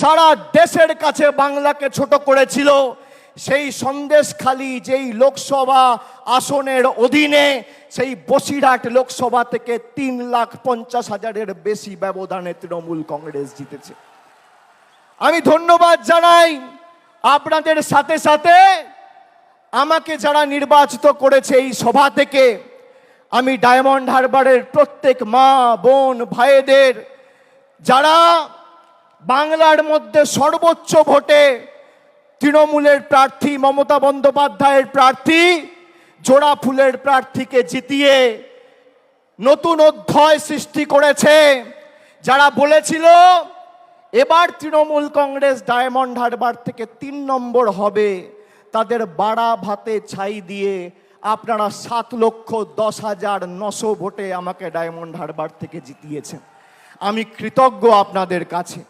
সারা দেশের কাছে বাংলাকে ছোট করেছিল। সেই সন্দেশখালি যেই লোকসভা আসনের অধীনে, সেই বসিরহাট লোকসভা থেকে তিন লাখ পঞ্চাশ হাজারের বেশি ব্যবধানে তৃণমূল কংগ্রেস জিতেছে। আমি ধন্যবাদ জানাই। আপনাদের সাথে সাথে আমাকে যারা নির্বাচিত করেছে এই সভা থেকে, আমি ডায়মন্ড হারবারের প্রত্যেক মা, বোন, ভাইদের, যারা বাংলার মধ্যে সর্বোচ্চ ভোটে তৃণমূলের প্রার্থী মমতা বন্দ্যোপাধ্যায়ের প্রার্থী, জোড়া ফুলের প্রার্থীকে জিতিয়ে নতুন অধ্যায় সৃষ্টি করেছে। যারা বলেছিল, এবার তৃণমূল কংগ্রেস ডায়মন্ড হারবার থেকে তিন নম্বর হবে, তাদের বাড়া ভাতে ছাই দিয়ে আপনারা সাত লক্ষ দশ হাজার নশো ভোটে আমাকে ডায়মন্ড হারবার থেকে জিতিয়েছেন। আমি কৃতজ্ঞ আপনাদের কাছে।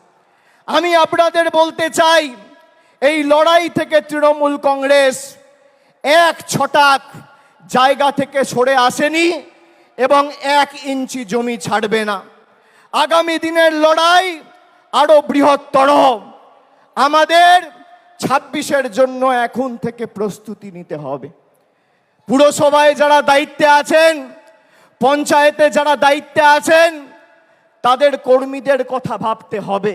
আমি আপনাদের বলতে চাই, এই লড়াই থেকে তৃণমূল কংগ্রেস এক ছটাক জায়গা থেকে সরে আসেনি এবং এক ইঞ্চি জমি ছাড়বে না। আগামী দিনের লড়াই আরও বৃহত্তর। আমাদের ছাব্বিশের জন্য এখন থেকে প্রস্তুতি নিতে হবে। পুরসভায় যারা দায়িত্বে আছেন, পঞ্চায়েতে যারা দায়িত্বে আছেন, তাদের কর্মীদের কথা ভাবতে হবে।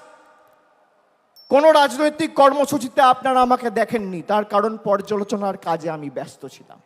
কোনো রাজনৈতিক কর্মসূচিতে আপনারা আমাকে দেখেননি তার কারণ পর্যালোচনার কাজে আমি ব্যস্ত ছিলাম।